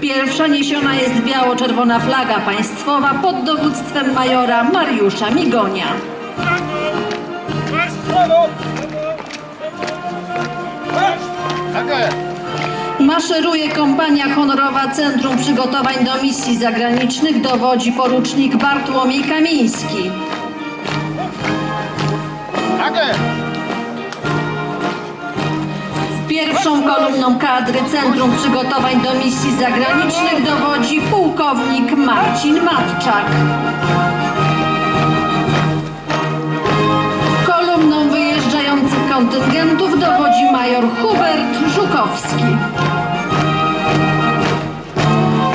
Pierwsza niesiona jest biało-czerwona flaga państwowa pod dowództwem majora Mariusza Migonia. Maszeruje kompania honorowa Centrum Przygotowań do Misji Zagranicznych dowodzi porucznik Bartłomiej Kamiński. Pierwszą kolumną kadry Centrum Przygotowań do Misji Zagranicznych dowodzi pułkownik Marcin Matczak. Kolumną wyjeżdżających kontyngentów dowodzi major Hubert Żukowski.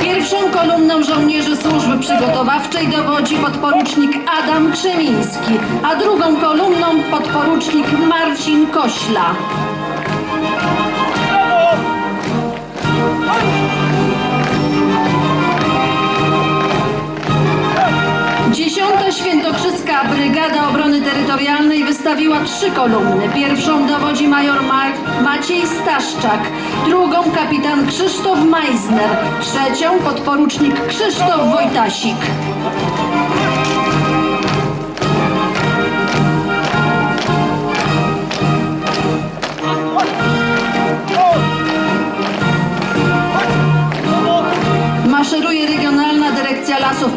Pierwszą kolumną żołnierzy służby przygotowawczej dowodzi podporucznik Adam Krzemiński, a drugą kolumną podporucznik Marcin Kośla. Dziesiąta Świętokrzyska Brygada Obrony Terytorialnej wystawiła trzy kolumny. Pierwszą dowodzi major Ma- Maciej Staszczak, drugą kapitan Krzysztof Meisner, trzecią podporucznik Krzysztof Wojtasik.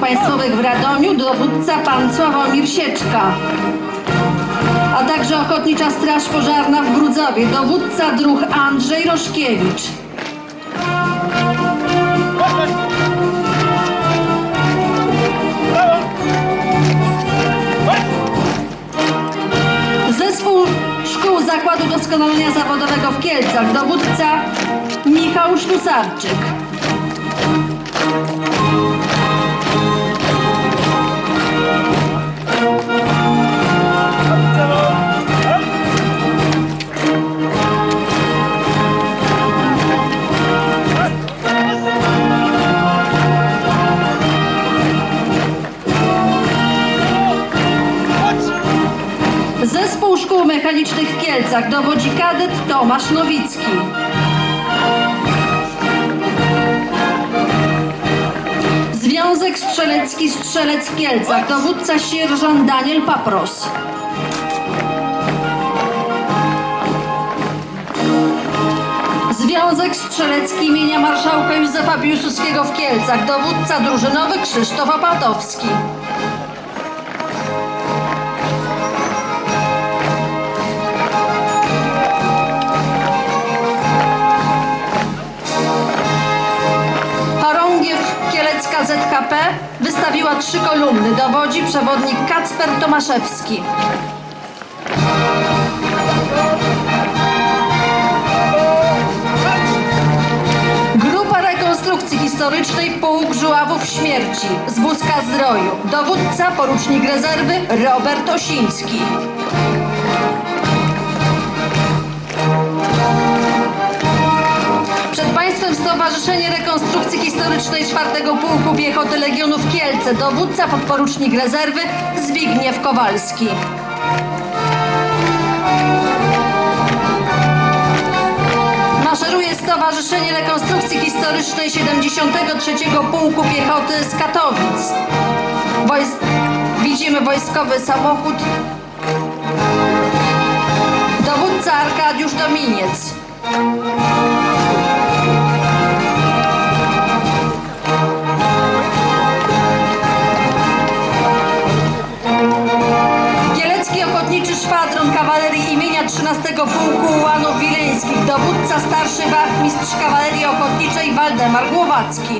Państwowych w Radomiu, dowódca pan Sławomir Sieczka. A także Ochotnicza Straż Pożarna w Grudzowie, dowódca druh Andrzej Roszkiewicz. Zespół Szkół Zakładu Doskonalenia Zawodowego w Kielcach, dowódca Michał Ślusarczyk. Mechanicznych w Kielcach dowodzi kadet Tomasz Nowicki. Związek Strzelecki Strzelec w Kielcach dowódca sierżant Daniel Papros. Związek Strzelecki imienia marszałka Józefa Piłsudskiego w Kielcach dowódca drużynowy Krzysztof Opatowski. Wystawiła trzy kolumny. Dowodzi przewodnik Kacper Tomaszewski. Grupa Rekonstrukcji Historycznej Pułk Żuławów Śmierci z Buzka Zdroju. Dowódca porucznik rezerwy Robert Osiński. Stowarzyszenie Rekonstrukcji Historycznej 4 Pułku Piechoty Legionów Kielce, dowódca podporucznik rezerwy Zbigniew Kowalski. Maszeruje Stowarzyszenie Rekonstrukcji Historycznej 73 Pułku Piechoty z Katowic. Wojs widzimy wojskowy samochód. Dowódca Arkadiusz Dominiec. Szwadron Kawalerii imienia 13 Pułku Ułanów Wileńskich, dowódca starszy wachmistrz Kawalerii Ochotniczej Waldemar Głowacki.